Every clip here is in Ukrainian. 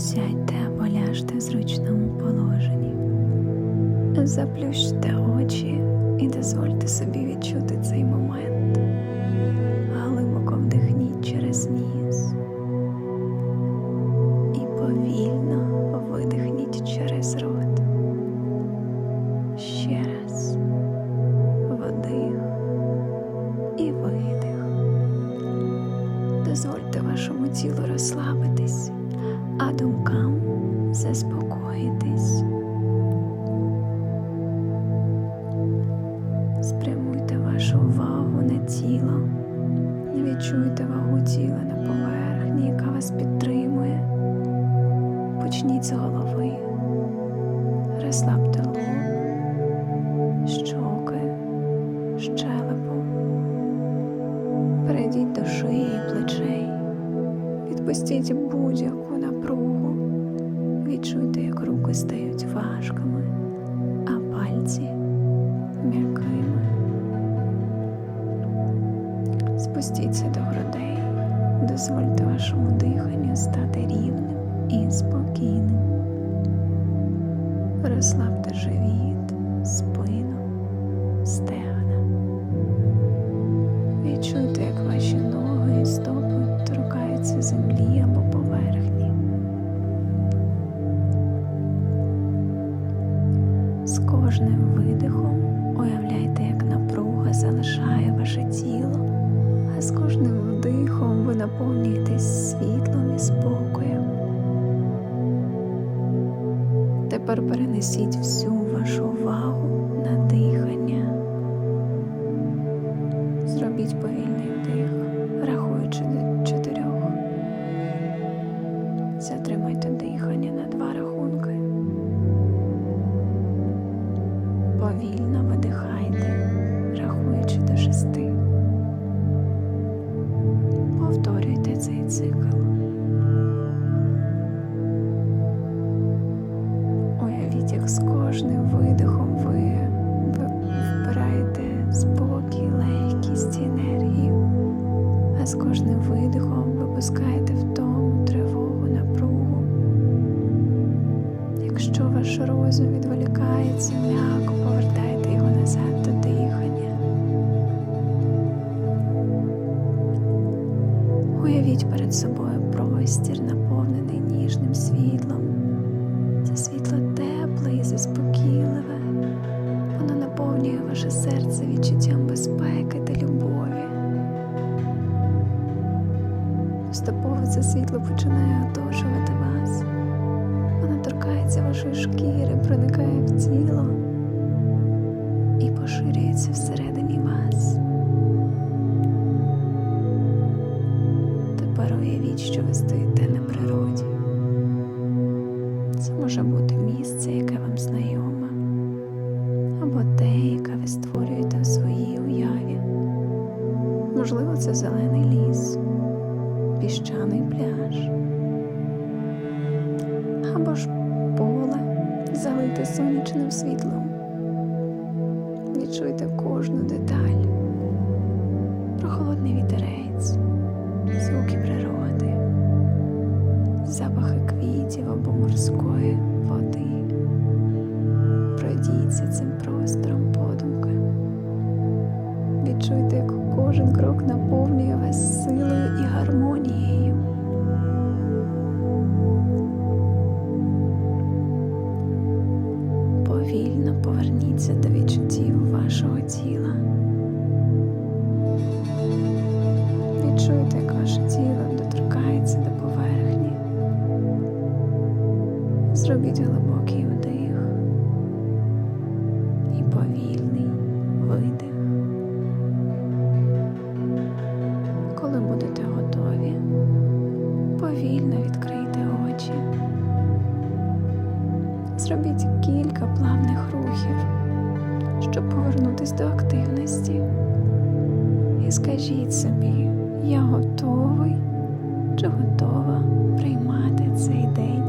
Сядьте або ляжте в зручному положенні. Заплющте очі і дозвольте собі відчути цей момент. Глибоко вдихніть через ніс і повільно видихніть через рот. Ще раз вдих і видих. Дозвольте вашому тілу розслабитись, а думкам заспокоїтись. Спрямуйте вашу увагу на тіло. Відчуйте вагу тіла на поверхні, яка вас підтримує. Почніть з голови. Розслабте лоб, щоки, щелепу. Перейдіть до шиї плечей. Відпустіть будь-яку напругу. Відчуйте, як руки стають важкими, а пальці м'якими. Спустіться до грудей, дозвольте вашому диханню стати рівним і спокійним. Розслабте живіт, кожним видихом уявляйте, як напруга залишає ваше тіло, а з кожним вдихом ви наповнюєтесь світлом і спокоєм. Тепер перенесіть всю вашу увагу на дихання. Зробіть повільний вдих, рахуючи до чотирьох. Затримайте до шести. Повторюйте цей цикл. Уявіть, як з кожним видихом ви, вбираєте спокій, легкість енергію, а з кожним видихом випускаєте втому, тривогу, напругу. Якщо ваш розум відволікається, м'яко Поступово це світло починає оточувати вас. Воно торкається вашої шкіри, проникає в тіло і поширюється всередині вас. Тепер уявіть, що ви стоїте на природі. Це може бути місце, яке вам знайоме, або те, яке ви створюєте в своїй уяві. Можливо, це зелений ліс, піщаний пляж, або ж поле, залите сонячним світлом. Відчуйте кожну деталь, прохолодний вітерець, звуки природи, запахи квітів або морської води. Пройдіться цим простором подумки. Відчуйте, кожен крок наповнює вас силою і гармонією. Повільно поверніться до відчуттів вашого тіла. зробіть кілька плавних рухів, щоб повернутися до активності. І скажіть собі, я готовий чи готова приймати цей день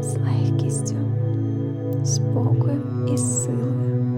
з легкістю, спокоєм і силою.